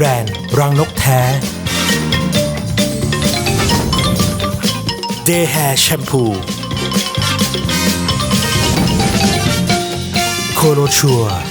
แบรนด์รังนกแท้ Day Hair Shampoo โคโนชัว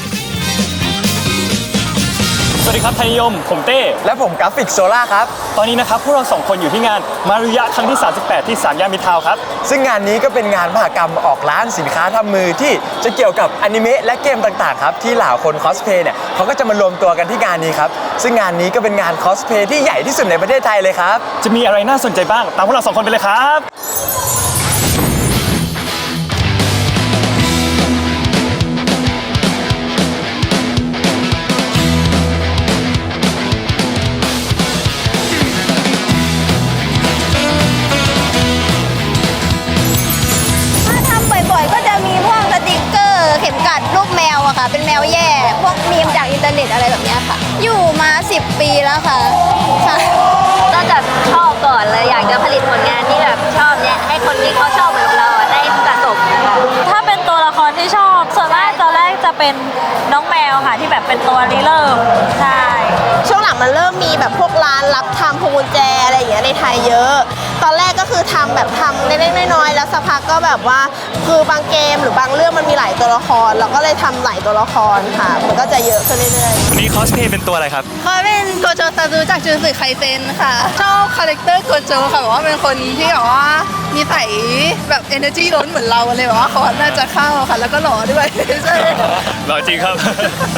สวัสดีครับไทยนิยม ผมเต้ และผมกราฟิกโซล่าครับ ตอนนี้นะครับ พวกเราสองคนอยู่ที่งานมารุยะครั้งที่ 38 ที่สามย่านมิตรทาวน์ครับ ซึ่งงานนี้ก็เป็นงานมหกรรมออกร้านสินค้าทำมือที่จะเกี่ยวกับอนิเมะและเกมต่างๆครับ ที่เหล่าคนคอสเพย์เนี่ยเขาก็จะมารวมตัวกันที่งานนี้ครับ ซึ่งงานนี้ก็เป็นงานคอสเพย์ที่ใหญ่ที่สุดในประเทศไทยเลยครับ จะมีอะไรน่าสนใจบ้าง ตามพวกเราสองคนไปเลยครับ 10 ปีแล้วค่ะค่ะก็จะชอบก่อนเลยอยากจะผลิตผลงานที่แบบชอบเนี่ยให้คนที่เขาชอบเหมือนกับเราอะได้สะสมนะคะถ้าเป็นตัวละครที่ชอบส่วนมากตอนแรกจะเป็นน้องแมวค่ะที่แบบเป็นตัวริเริ่มใช่ ช่วงหลังมันเริ่มมีแบบพวกร้านรับทำพวงกุญแจอะไรอย่างเงี้ยในไทยเยอะ ตอนแรกก็คือทำแบบทำเล็กๆน้อยๆแล้วสักพักก็แบบว่าคือบางเกมหรือบางเรื่องมันมีหลายตัวละคร เราก็เลยทำหลายตัวละครค่ะ มันก็จะเยอะขึ้นเรื่อยๆวันนี้คอสเพย์เป็นตัวอะไรครับเขาเป็นโกโจซาซูจากจูสึไคเซนค่ะ ชอบคาแรคเตอร์โกโจค่ะแบบว่าเป็นคนที่แบบว่ามีใส่แบบ energy ล้นเหมือนเราเลยแบบว่าเขาน่าจะเข้าค่ะแล้วก็หล่อด้วยใช่รอจริงครับ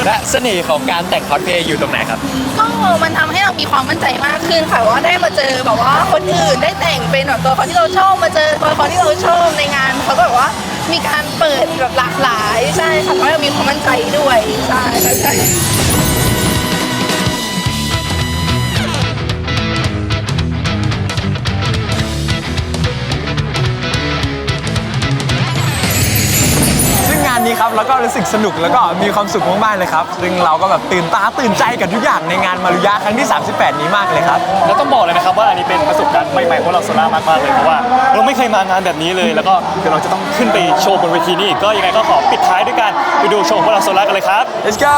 และเสน่ห์ของการแต่งคอสเพย์อยู่ตรงไหนครับก็มันทำให้เรามีความมั่นใจมากขึ้นค่ะว่าได้มาเจอแบบว่าคนอื่นได้แต่งเป็นแบบตัวละครที่เราชอบมาเจอตัวละครที่เราชอบในงานเขาก็แบบว่ามีการเปิดแบบหลากหลายใช่ค่ะทำให้เรามีความมั่นใจด้วยใช่ใช่ งงานนี้ครับเราก็รู้สึกสนุกแล้วก็มีความสุขมากๆเลยครับ ซึ่งเราก็แบบตื่นตาตื่นใจกับทุกอย่างในงานมารุยะครั้งที่ 38 นี้มากเลยครับ แล้วต้องบอกเลยนะครับว่าอันนี้เป็นประสบการณ์ใหม่ๆของเราโซล่ามากๆเลยเพราะว่าเราไม่เคยมางานแบบนี้เลย แล้วก็เดี๋ยวเราจะต้องขึ้นไปโชว์บนเวทีนี้อีกก็ยังไงก็ขอปิดท้ายด้วยการไปดูโชว์ของพวกเราโซล่ากันเลยครับ let's go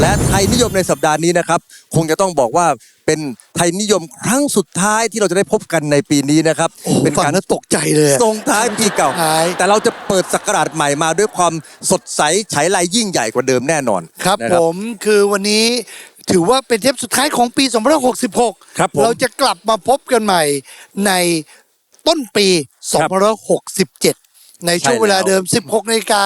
และไทยนิยมในสัปดาห์นี้นะครับคงจะต้องบอกว่าเป็นไทยนิยมครั้งสุดท้ายที่เราจะได้พบกันในปีนี้นะครับ เป็นฟังการแล้วตกใจเลยอะส่งท้ายปีเก่าท้ายแต่เราจะเปิดศักราชใหม่มาด้วยความสดใสฉายไลยิ่งใหญ่กว่าเดิมแน่นอน ครับนะผมคือวันนี้ถือว่าเป็นเทปสุดท้ายของปี2566ครับผมเราจะกลับมาพบกันใหม่ในต้นปีครับ2567 ในช่วงใช่แล้วเวลาเดิม 16นาฬิกา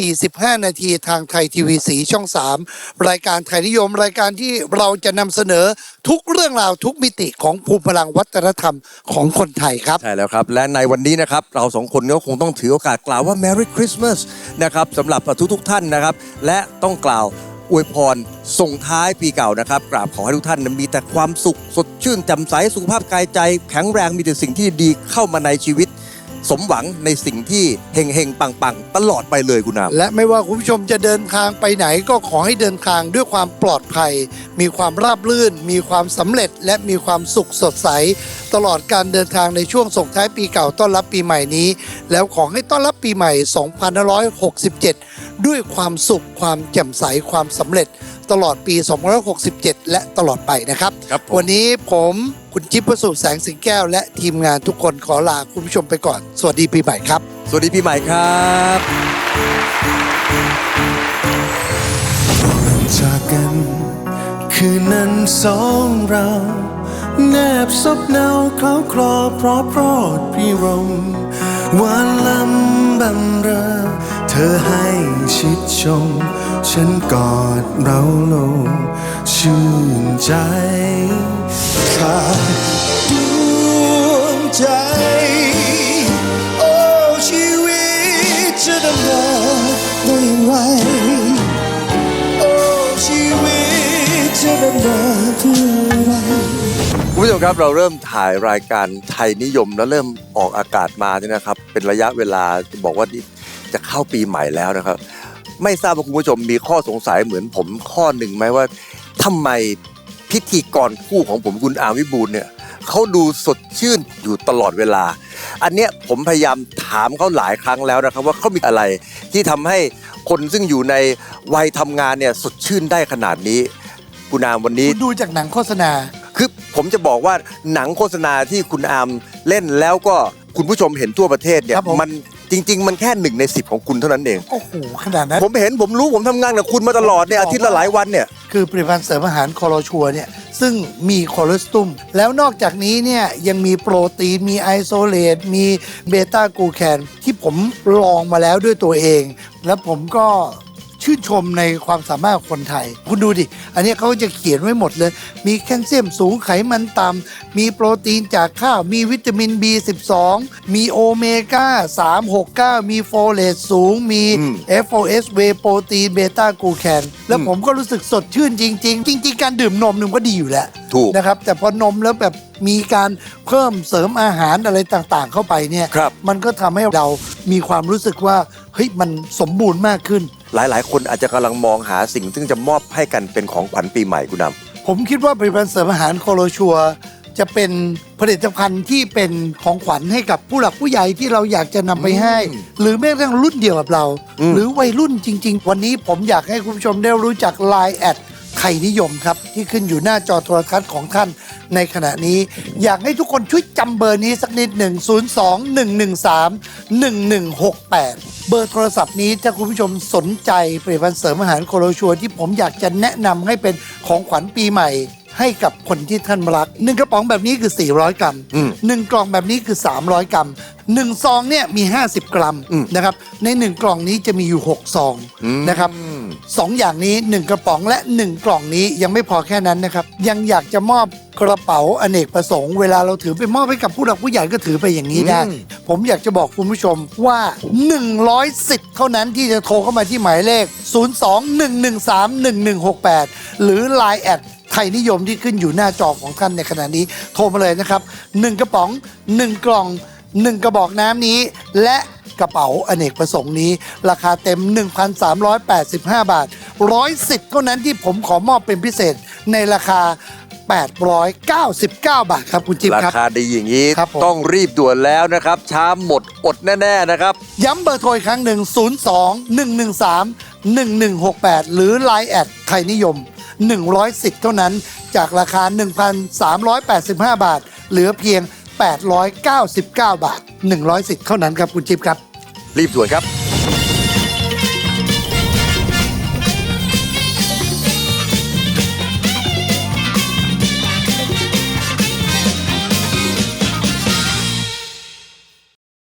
45 นาทีทางไทยทีวีสีช่อง 3 รายการไทยนิยมรายการที่เราจะนำเสนอทุกเรื่องราวทุกมิติของภูมิพลังวัฒนธรรมของคนไทยครับ ใช่แล้วครับ และในวันนี้นะครับ เราสองคนก็คงต้องถือโอกาสกล่าวว่า Merry Christmas นะครับสำหรับทุกๆท่านนะครับ และต้องกล่าวอวยพรส่งท้ายปีเก่านะครับกราบขอให้ทุกท่านมีแต่ความสุขสดชื่นแจำใสสุขภาพกายใจ แข็งแรงมีแต่สิ่งที่ดีเข้ามาในชีวิต สมหวังในสิ่งที่เฮงเฮงๆปังปังๆ ตลอดไปเลยคุณนาและไม่ว่าคุณผู้ชมจะเดินทางไปไหนก็ขอให้เดินทางด้วยความปลอดภัย มีความราบรื่น มีความสำเร็จ และมีความสุขสดใส ตลอดการเดินทางในช่วงส่งท้ายปีเก่าต้อนรับปีใหม่นี้ แล้วขอให้ต้อนรับปีใหม่ 2567 ด้วยความสุขความแจ่มใสความสำเร็จตลอดปี 2567 และตลอดไปนะครับ ครับผม วันนี้ผมคุณจิ๊บประสูติแสงสิงแก้ว และทีมงานทุกคนขอลาคุณผู้ชมไปก่อน สวัสดีปีใหม่ครับ สวัสดีปีใหม่ครับ จากกัน คืนนั้นสองเรา แนบซบเนาเคล้าคลอเพราะโปรดพิรมหวานลำบำเรอเธอให้ ชิดชม ฉันกอดเราลง ชื่นใจขาดดวงใจ โอ้ชีวิตจะดำเนินได้ไรโอ้ชีวิตจะดำเนินเพื่ไรคุณผู้ชมครับเราเริ่มถ่ายรายการไทยนิยมแล้วเริ่มออกอากาศมาเนี่ยนะครับ เป็นระยะเวลาบอกว่าจะเข้าปีใหม่แล้วนะครับ ไม่ทราบว่าคุณผู้ชมมีข้อสงสัยเหมือนผมข้อหนึ่งไหมว่าทำไมพิธีกรคู่ของผมคุณอาวิบูลย์เนี่ยเขาดูสดชื่นอยู่ตลอดเวลา อันเนี้ยผมพยายามถามเขาหลายครั้งแล้วนะครับ ว่าเขามีอะไรที่ทำให้คนซึ่งอยู่ในวัยทำงานเนี่ยสดชื่นได้ขนาดนี้ คุณอามวันนี้ คุณดูจากหนังโฆษณา คือผมจะบอกว่าหนังโฆษณาที่คุณอามเล่นแล้วก็คุณผู้ชมเห็นทั่วประเทศเนี่ยครับผม มัน จริง ๆ มันแค่หนึ่งในสิบของคุณเท่านั้นเอง โอ้โหขนาดนั้น ผมเห็นผมรู้ผมทำงานกับคุณมาตลอดเนี่ยอาทิตย์ละหลายวันเนี่ย คือผลิตภัณฑ์เสริมอาหารคอโลชัวเนี่ยซึ่งมีคอเลสเตอรอลแล้วนอกจากนี้เนี่ยยังมีโปรตีน มีไอโซเลตมีเบต้ากลูแคนที่ผมลองมาแล้วด้วยตัวเอง แล้วผมก็ ชื่นชมในความสามารถของคนไทย คุณดูดิ อันนี้เขาจะเขียนไว้หมดเลย มีแคลเซียมสูงไขมันต่ำมีโปรตีนจากข้าว มีวิตามิน B12 มีโอเมก้า 369 มีโฟเลตสูง มีอืม FOS เวโปรตีนเบต้ากลูแคนแล้วผมก็รู้สึกสดชื่นจริง ๆ จริง ๆ การดื่มนมนึงก็ดีอยู่แล้วถูกนะครับ แต่พอนมแล้วแบบมีการเพิ่มเสริมอาหารอะไรต่างๆ เข้าไปเนี่ยครับมันก็ทำให้เรามีความรู้สึกว่าเฮ้ยมันสมบูรณ์มากขึ้น หลาย ๆ คนอาจจะกำลังมองหาสิ่งซึ่งจะมอบให้กันเป็นของขวัญปีใหม่คุณอามผมคิดว่าผลิตภัณฑ์เสริมอาหารโคโลชัว จะเป็นผลิตภัณฑ์ที่เป็นของขวัญให้กับผู้หลักผู้ใหญ่ที่เราอยากจะนำไปให้ หรือแม้กระทั่งรุ่นเดียวกับเราอืมหรือวัยรุ่นจริง ๆ วันนี้ผมอยากให้คุณผู้ชมได้รู้จัก Line แอด ไข่นิยมครับ ที่ขึ้นอยู่หน้าจอโทรทัศน์ของท่านในขณะนี้ อยากให้ทุกคนช่วยจำเบอร์นี้สักนิดหนึ่ง 02 113 1168 เบอร์โทรศัพท์นี้ถ้าคุณผู้ชมสนใจผลิตภัณฑ์เสริมอาหารโคโลชัวที่ผมอยากจะแนะนำให้เป็นของขวัญปีใหม่ ให้กับคนที่ท่านรักหนึ่งกระป๋องแบบนี้คือ 400 กรัมอืม หนึ่งกล่องแบบนี้คือ 300 กรัมหนึ่งซองเนี่ยมี 50 กรัมอืมนะครับในหนึ่งกล่องนี้จะมีอยู่ 6 ซองอืมนะครับ สองอย่างนี้ 1 กระป๋องและ 1 กล่องนี้ยังไม่พอแค่นั้นนะครับ ยังอยากจะมอบกระเป๋าอเนกประสงค์ เวลาเราถือไปมอบให้กับผู้หลักผู้ใหญ่ก็ถือไปอย่างนี้ได้อืมผมอยากจะบอกคุณผู้ชมว่า 100สิทธิ์เท่านั้นที่จะโทรเข้ามาที่หมายเลข 02-113-1168 หรือ Line แอดไทยนิยมที่ขึ้นอยู่หน้าจอของท่านในขณะนี้ โทรมาเลยนะครับ 1 กระป๋อง 1 กล่อง 1 กระบอกน้ำนี้ และ กระเป๋าอเนกประสงค์นี้ ราคาเต็ม 1,385 บาท 110 เท่านั้นที่ผมขอมอบเป็นพิเศษในราคา 899 บาทครับคุณจิ๊บราครับ คาดีอย่างนี้ครับผม ต้องรีบด่วนแล้วนะครับ ช้าหมดอดแน่ๆนะครับ ย้ำเบอร์โทรอีกครั้งหนึ่ง 02 113 1168 หรือ Line แอดไทยนิยม100สิทธิ์เท่านั้นจากราคา 1,385 บาท เหลือเพียง 899 บาท 100สิทธิ์เท่านั้นครับคุณจิ๊บครับ รีบด่วนครับ